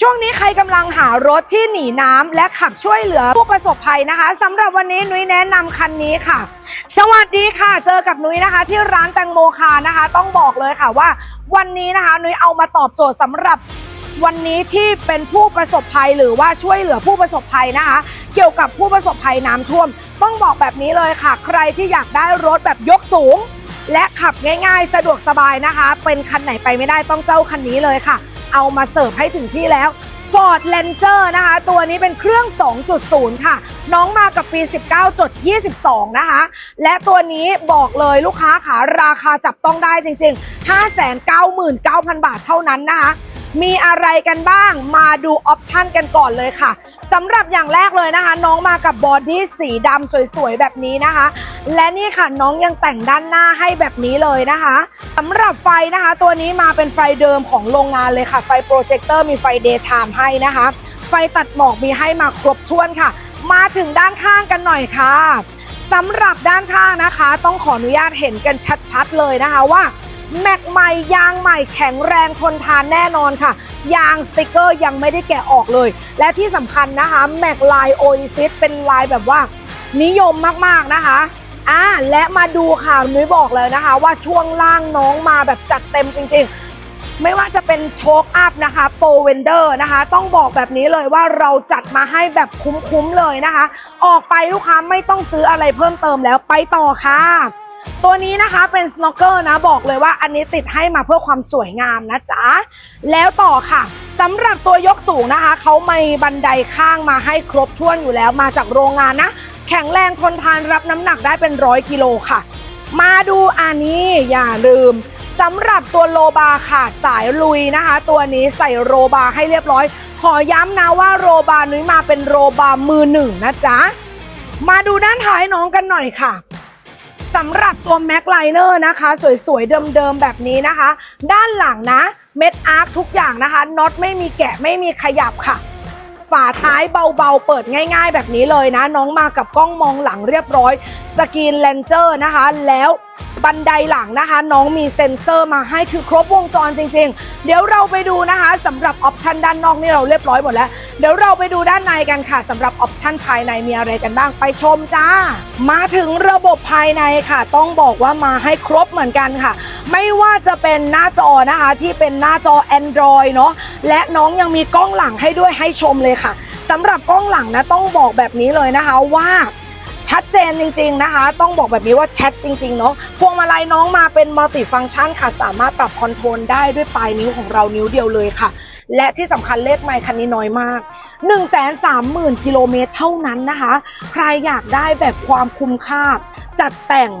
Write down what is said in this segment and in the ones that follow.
ช่วงนี้ใครกำลังหารถที่หนีน้ำและขับช่วยเหลือผู้ประสบภัยนะคะสำหรับวันนี้นุ้ยแนะนำคันนี้ค่ะ สวัสดีค่ะ เจอกับนุ้ยนะคะ ที่ร้านแตงโมคานะคะ ต้องบอกเลยค่ะว่า วันนี้นะคะนุ้ยเอามาตอบโจทย์สำหรับวันนี้ที่เป็นผู้ประสบภัยหรือว่าช่วยเหลือผู้ประสบภัยนะคะ เกี่ยวกับผู้ประสบภัยน้ำท่วม ต้องบอกแบบนี้เลยค่ะ ใครที่อยากได้รถแบบยกสูง และขับง่าย ๆ สะดวกสบายนะคะ เป็นคันไหนไปไม่ได้ต้องเจ้าคันนี้เลยค่ะ เอามาเสิร์ฟให้ถึงที่แล้ว Ford Ranger นะคะ ตัวนี้เป็นเครื่อง 2.0 ค่ะ น้องมากับปี 19.22 นะคะ และตัวนี้บอกเลยลูกค้าขาราคาจับต้องได้จริง ๆ 599,000 บาทเท่านั้นนะคะ มีอะไรกันบ้าง มาดูออปชันกันก่อนเลยค่ะสำหรับอย่างแรกเลยนะคะ น้องมากับบอดี้สีดำสวยๆ แบบนี้นะคะ และนี่ค่ะน้องยังแต่งด้านหน้าให้แบบนี้เลยนะคะสำหรับไฟนะคะ ตัวนี้มาเป็นไฟเดิมของโรงงานเลยค่ะ ไฟโปรเจคเตอร์มีไฟเดย์ไทม์ให้นะคะ ไฟตัดหมอกมีให้มาครบถ้วนค่ะ มาถึงด้านข้างกันหน่อยค่ะสำหรับด้านข้างนะคะ ต้องขออนุญาตเห็นกันชัดๆเลยนะคะว่า แม็กใหม่ยางใหม่แข็งแรงทนทานแน่นอนค่ะ ยางสติกเกอร์ยังไม่ได้แกะออกเลย และที่สำคัญนะคะแม็กลายโอซิสเป็นลายแบบว่า นิยมมากๆนะคะอ่าและมาดูค่ะนุ้ยบอกเลยนะคะ ว่าช่วงล่างน้องมาแบบจัดเต็มจริงๆ ไม่ว่าจะเป็นโชคอัพนะคะโปรเวนเดอร์นะคะ ต้องบอกแบบนี้เลยว่าเราจัดมาให้แบบคุ้มๆเลยนะคะ ออกไปลูกค้าไม่ต้องซื้ออะไรเพิ่มเติมแล้วไปต่อค่ะ ตัวนี้นะคะเป็นสโนว์เกอร์นะบอกเลยว่าอันนี้ติดให้มาเพื่อความสวยงามนะจ๊ะ แล้วต่อค่ะสำหรับตัวยกสูงนะคะเขาไมีบันไดข้างมาให้ครบถ้วนอยู่แล้วมาจากโรงงานนะ แข็งแรงทนทานรับน้ำหนักได้เป็นร้อยกิโลค่ะ มาดูอันนี้อย่าลืมสำหรับตัวโลบาค่ะสายลุยนะคะ ตัวนี้ใส่โรบาให้เรียบร้อย ขอย้ำนะว่าโรบานุ้ยมาเป็นโรบามือหนึ่งนะจ๊ะมาดูด้านท้ายน้องกันหน่อยค่ะ สำหรับตัวแม็กไลเนอร์นะคะ สวยๆ เดิมๆ แบบนี้นะคะ ด้านหลังนะ เม็ดอาร์คทุกอย่างนะคะน็อตไม่มีแกะไม่มีขยับค่ะ ฝาท้ายเบาๆ เปิดง่ายๆ แบบนี้เลยนะ น้องมากับกล้องมองหลังเรียบร้อย สกรีนเลนเจอร์นะคะ แล้ว บันไดหลังนะคะ น้องมีเซ็นเซอร์มาให้คือครบวงจรจริง ๆ เดี๋ยวเราไปดูนะคะสำหรับออปชันด้านนอกนี่เราเรียบร้อยหมดแล้ว เดี๋ยวเราไปดูด้านในกันค่ะสำหรับออปชันภายในมีอะไรกันบ้างไปชมจ้า มาถึงระบบภายในค่ะ ต้องบอกว่ามาให้ครบเหมือนกันค่ะ ไม่ว่าจะเป็นหน้าจอนะคะที่เป็นหน้าจอ Android เนาะและน้องยังมีกล้องหลังให้ด้วยให้ชมเลยค่ะสำหรับกล้องหลังนะต้องบอกแบบนี้เลยนะคะว่า ชัดเจนจริง ๆนะคะ ต้องบอกแบบนี้ว่าแชทจริงๆเนาะพวงมาลัยน้องมาเป็นมัลติฟังก์ชันค่ะ สามารถปรับคอนโทรลได้ด้วยปลายนิ้วของเรานิ้วเดียวเลยค่ะ และที่สำคัญเลขไมค์คันนี้น้อยมาก1 3 0 0 0 0กิโลเมตรเท่านั้นนะคะ ใครอยากได้แบบความคุ้มค่า จัดแต่ง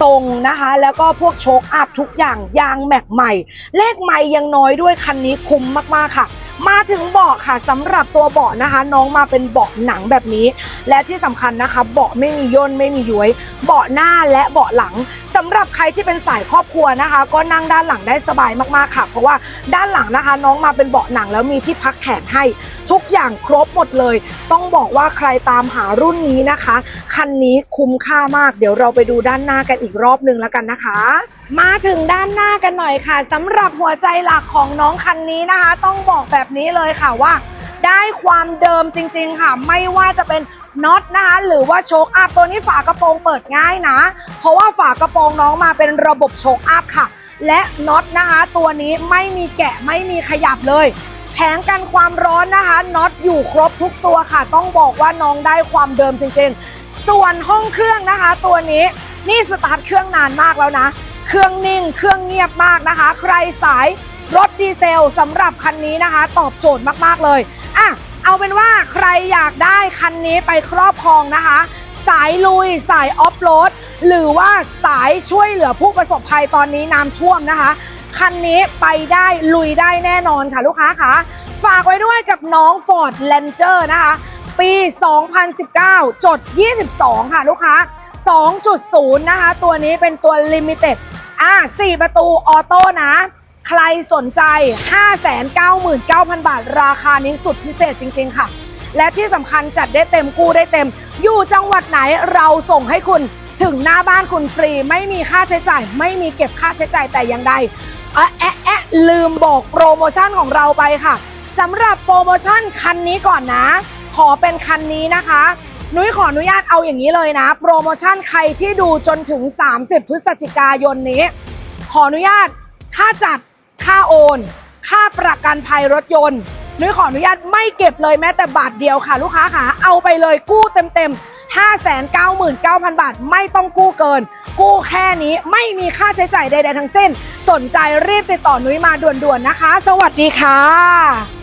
ทรงนะคะ แล้วก็พวกโชคอัพทุกอย่างยางแม็กใหม่ เลขไมค์ยังน้อยด้วยคันนี้คุ้มมากๆค่ะมาถึงเบาะค่ะสำหรับตัวเบาะนะคะ น้องมาเป็นเบาะหนังแบบนี้ และที่สำคัญนะคะ เบาะไม่มีย่นไม่มีย้วย เบาะหน้าและเบาะหลังสำหรับใครที่เป็นสายครอบครัวนะคะ ก็นั่งด้านหลังได้สบายมากๆค่ะ เพราะว่าด้านหลังนะคะ น้องมาเป็นเบาะหนังแล้วมีที่พักแขนให้ทุกอย่างครบหมดเลย ต้องบอกว่าใครตามหารุ่นนี้นะคะคันนี้คุ้มค่ามาก เดี๋ยวเราไปดูด้านหน้ากันอีกรอบหนึ่งแล้วกันนะคะ มาถึงด้านหน้ากันหน่อยค่ะสำหรับหัวใจหลักของน้องคันนี้นะคะ ต้องบอกแบบนี้เลยค่ะว่า ได้ความเดิมจริง ๆ ค่ะ ไม่ว่าจะเป็นน็อตนะคะหรือว่าโชคอัพตัวนี้ฝากระโปรงเปิดง่ายนะ เพราะว่าฝากระโปรงน้องมาเป็นระบบโชคอัพค่ะ และน็อตนะคะ ตัวนี้ไม่มีแกะไม่มีขยับเลยแผงกันความร้อนนะคะน็อตอยู่ครบทุกตัวค่ะ ต้องบอกว่าน้องได้ความเดิมจริงๆ ส่วนห้องเครื่องนะคะ ตัวนี้นี่สตาร์ทเครื่องนานมากแล้วนะ เครื่องนิ่ง เครื่องเงียบมากนะคะ ใครสายรถดีเซลสำหรับคันนี้นะคะ ตอบโจทย์มากๆเลยอะเอาเป็นว่าใครอยากได้คันนี้ไปครอบครองนะคะ สายลุยสายออฟโรดหรือว่าสายช่วยเหลือผู้ประสบภัยตอนนี้น้ำท่วมนะคะ คันนี้ไปได้ลุยได้แน่นอนค่ะลูกค้าค่ะฝากไว้ด้วยกับน้อง Ford Ranger นะคะ ปี 2019 จด 22 ค่ะลูกค้า 2.0 นะคะ ตัวนี้เป็นตัว Limited อะ4ประตูออโต้นะ ใครสนใจ 599,000 บาท ราคานี้สุดพิเศษจริง ๆ ค่ะ และที่สำคัญจัดได้เต็มกู้ได้เต็ม อยู่จังหวัดไหนเราส่งให้คุณถึงหน้าบ้านคุณฟรี ไม่มีค่าใช้จ่าย ไม่มีเก็บค่าใช้จ่ายแต่อย่างใดอะแอะแอะลืมบอกโปรโมชั่นของเราไปค่ะสำหรับโปรโมชั่นคันนี้ก่อนนะ ขอเป็นคันนี้นะคะ นุ้ยขออนุญาตเอาอย่างนี้เลยนะ โปรโมชั่นใครที่ดูจนถึง 30 พฤศจิกายนนี้ ขออนุญาตค่าจัดค่าโอน ค่าประกันภัยรถยนต์นุ้ยขออนุญาตไม่เก็บเลยแม้แต่บาทเดียวค่ะ ลูกค้าค่ะเอาไปเลยกู้เต็มๆ 599,000 บาท ไม่ต้องกู้เกิน กู้แค่นี้ไม่มีค่าใช้จ่ายใดๆทั้งสิ้น สนใจรีบติดต่อนุ้ยมาด่วนๆนะคะ สวัสดีค่ะ